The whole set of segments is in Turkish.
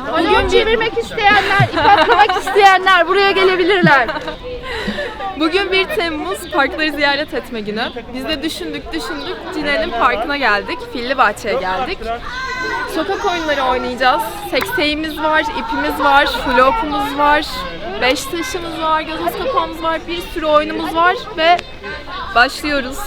Bugün çevirmek isteyenler, ip atlamak isteyenler buraya gelebilirler. Bugün 1 Temmuz parkları ziyaret etme günü. Biz de düşündük düşündük Cine'nin parkına geldik. Filli Bahçe'ye geldik. Sokak oyunları oynayacağız. Sekseğimiz var, ipimiz var, flopumuz var, beş taşımız var, gazoz kapağımız var, bir sürü oyunumuz var ve başlıyoruz.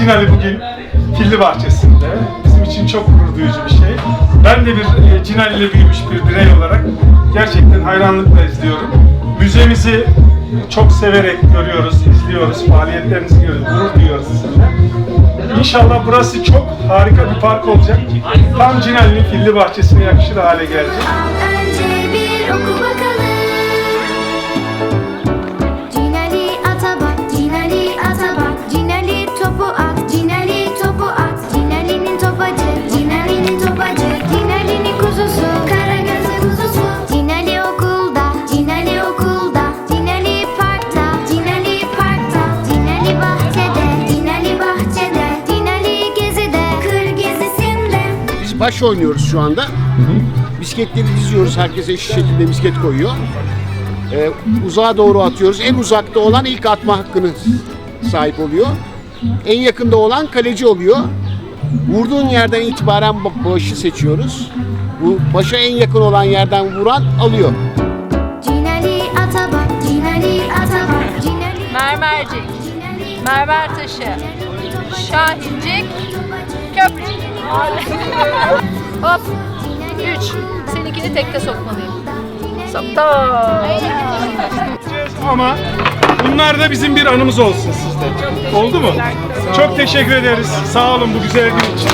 Cinali bugün Filli Bahçesi'nde. Bizim için çok gurur duyucu bir şey. Ben de bir e, Cinali ile büyümüş bir birey olarak gerçekten hayranlıkla izliyorum. Müzemizi çok severek görüyoruz, izliyoruz, faaliyetlerinizi görüyoruz, gurur duyuyoruz sizinle. İnşallah burası çok harika bir park olacak. Tam Cinali'nin Filli Bahçesi'ne yakışır hale gelecek. Baş oynuyoruz şu anda. Bisikletleri diziyoruz. Herkes eşit şekilde bisiklet koyuyor. Ee, uzağa doğru atıyoruz. En uzakta olan ilk atma hakkını sahip oluyor. En yakında olan kaleci oluyor. Vurduğun yerden itibaren ba- başı seçiyoruz. Bu başa en yakın olan yerden vuran alıyor. Mermercik, mermer taşı, köprücük. Hop. Üç. Seninkini tekte sokmalıyım. Soktum. Ama bunlar da bizim bir anımız olsun sizde. Oldu mu? Çok teşekkür ederiz. Sağ olun bu güzel gün için.